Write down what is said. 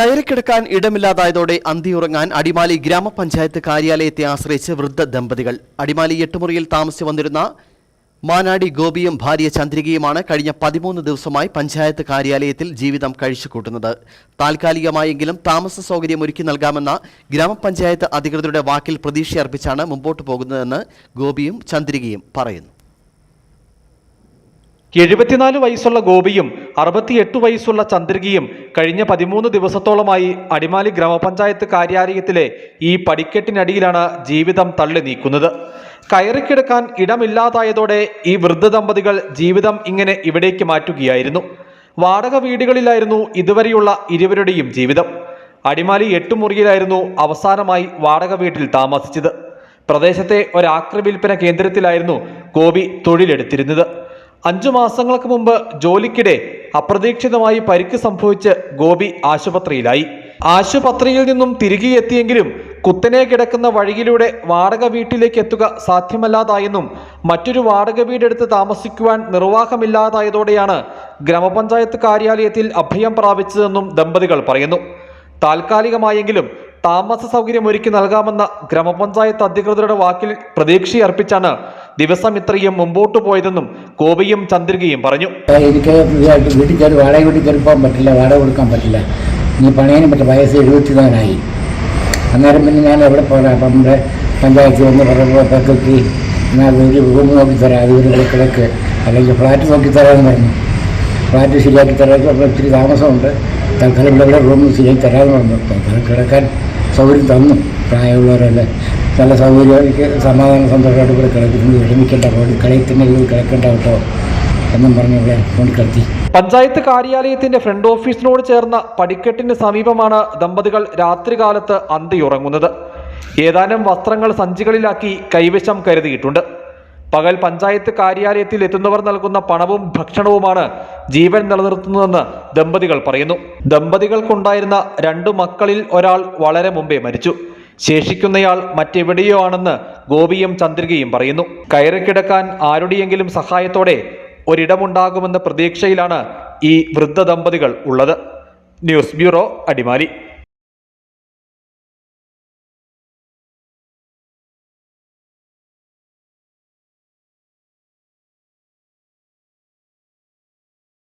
കയറിക്കിടക്കാൻ ഇടമില്ലാതായതോടെ അന്തിയുറങ്ങാൻ അടിമാലി ഗ്രാമപഞ്ചായത്ത് കാര്യാലയത്തെ ആശ്രയിച്ച് വൃദ്ധ ദമ്പതികൾ. അടിമാലി എട്ടുമുറിയിൽ താമസിച്ചു വന്നിരുന്ന മാനാടി ഗോപിയും ഭാര്യ ചന്ദ്രികയുമാണ് കഴിഞ്ഞ പതിമൂന്ന് ദിവസമായി പഞ്ചായത്ത് കാര്യാലയത്തിൽ ജീവിതം കഴിച്ചുകൂട്ടുന്നത്. താൽക്കാലികമായെങ്കിലും താമസ സൗകര്യം ഒരുക്കി നൽകാമെന്ന ഗ്രാമപഞ്ചായത്ത് അധികൃതരുടെ വാക്കിൽ പ്രതീക്ഷയർപ്പിച്ചാണ് മുമ്പോട്ട് പോകുന്നതെന്ന് ഗോപിയും ചന്ദ്രികയും പറയുന്നു. എഴുപത്തിനാല് വയസ്സുള്ള ഗോപിയും അറുപത്തിയെട്ട് വയസ്സുള്ള ചന്ദ്രികയും കഴിഞ്ഞ പതിമൂന്ന് ദിവസത്തോളമായി അടിമാലി ഗ്രാമപഞ്ചായത്ത് കാര്യാലയത്തിലെ ഈ പടിക്കെട്ടിനടിയിലാണ് ജീവിതം തള്ളി നീക്കുന്നത്. കയറിക്കിടക്കാൻ ഇടമില്ലാതായതോടെ ഈ വൃദ്ധ ദമ്പതികൾ ജീവിതം ഇങ്ങനെ ഇവിടേക്ക് മാറ്റുകയായിരുന്നു. വാടക വീടുകളിലായിരുന്നു ഇതുവരെയുള്ള ഇരുവരുടെയും ജീവിതം. അടിമാലി എട്ടുമുറിയിലായിരുന്നു അവസാനമായി വാടക വീട്ടിൽ താമസിച്ചത്. പ്രദേശത്തെ ഒരാക്രി വിൽപ്പന കേന്ദ്രത്തിലായിരുന്നു ഗോപി തൊഴിലെടുത്തിരുന്നത്. അഞ്ചു മാസങ്ങൾക്ക് മുമ്പ് ജോലിക്കിടെ അപ്രതീക്ഷിതമായി പരിക്ക് സംഭവിച്ച് ഗോപി ആശുപത്രിയിലായി. ആശുപത്രിയിൽ നിന്നും തിരികെ എത്തിയെങ്കിലും കുത്തനെ കിടക്കുന്ന വഴിയിലൂടെ വാടക വീട്ടിലേക്ക് എത്തുക സാധ്യമല്ലാതായെന്നും മറ്റൊരു വാടക വീടെടുത്ത് താമസിക്കുവാൻ നിർവാഹമില്ലാതായതോടെയാണ് ഗ്രാമപഞ്ചായത്ത് കാര്യാലയത്തിൽ അഭയം പ്രാപിച്ചതെന്നും ദമ്പതികൾ പറയുന്നു. താൽക്കാലികമായെങ്കിലും താമസ സൗകര്യം ഒരുക്കി നൽകാമെന്ന ഗ്രാമപഞ്ചായത്ത് അധികൃതരുടെ വാക്കിൽ പ്രതീക്ഷയർപ്പിച്ചാണ് ദിവസം ഇത്രയും മുമ്പോട്ടു പോയതെന്നും ഗോപിയും ചന്ദ്രികയും പറഞ്ഞു. എനിക്ക് വീട്ടിൽ കയറി വാടക വീട്ടിൽ കയറി പോകാൻ പറ്റില്ല വാടക കൊടുക്കാൻ പറ്റില്ല. ഇനി പണിയാനും പറ്റില്ല വയസ്സ് എഴുപത്തിനാലായി. അന്നേരം പിന്നെ ഞാൻ എവിടെ പോകാം അപ്പം നമ്മുടെ പഞ്ചായത്തിൽ വന്ന് പെക്കി എന്നാൽ ഒരു റൂം നോക്കി തരാം അത് ഒരു കിടക്ക്. അല്ലെങ്കിൽ ഫ്ലാറ്റ് നോക്കി തരാമെന്ന് പറഞ്ഞു. ഫ്ലാറ്റ് ശരിയാക്കി തരാം ഒത്തിരി താമസമുണ്ട്. തൽക്കാലം ഇവിടെ റൂം ശരിയാക്കി തരാമെന്ന് പറഞ്ഞു. തൽക്കാലം കിടക്കാൻ സൗകര്യം തന്നു. പ്രായമുള്ളവരല്ലേ. നല്ല സൗകര്യം എനിക്ക് സമാധാന സന്തോഷമായിട്ട് ഇവിടെ കിടക്കുന്നു വിഷമിക്കേണ്ട കളയിൽ തന്നെ കിടക്കേണ്ട കേട്ടോ എന്നും പറഞ്ഞ് ഇവിടെ കൊണ്ട് കിടത്തി പഞ്ചായത്ത് കാര്യാലയത്തിന്റെ ഫ്രണ്ട് ഓഫീസിനോട് ചേർന്ന പടിക്കെട്ടിന് സമീപമാണ് ദമ്പതികൾ രാത്രികാലത്ത് അന്തിയുറങ്ങുന്നത്. ഏതാനും വസ്ത്രങ്ങൾ സഞ്ചികളിലാക്കി കൈവശം കരുതിയിട്ടുണ്ട്. പകൽ പഞ്ചായത്ത് കാര്യാലയത്തിൽ എത്തുന്നവർ നൽകുന്ന പണവും ഭക്ഷണവുമാണ് ജീവൻ നിലനിർത്തുന്നതെന്ന് ദമ്പതികൾ പറയുന്നു. ദമ്പതികൾക്കുണ്ടായിരുന്ന രണ്ടു മക്കളിൽ ഒരാൾ വളരെ മുമ്പേ മരിച്ചു. ശേഷിക്കുന്നയാൾ മറ്റെവിടെയോ ആണെന്ന് ഗോപിയും ചന്ദ്രികയും പറയുന്നു. കയറിക്കിടക്കാൻ ആരുടെയെങ്കിലും സഹായത്തോടെ ഒരിടമുണ്ടാകുമെന്ന പ്രതീക്ഷയിലാണ് ഈ വൃദ്ധ ദമ്പതികൾ ഉള്ളത്. News bureau Adimali.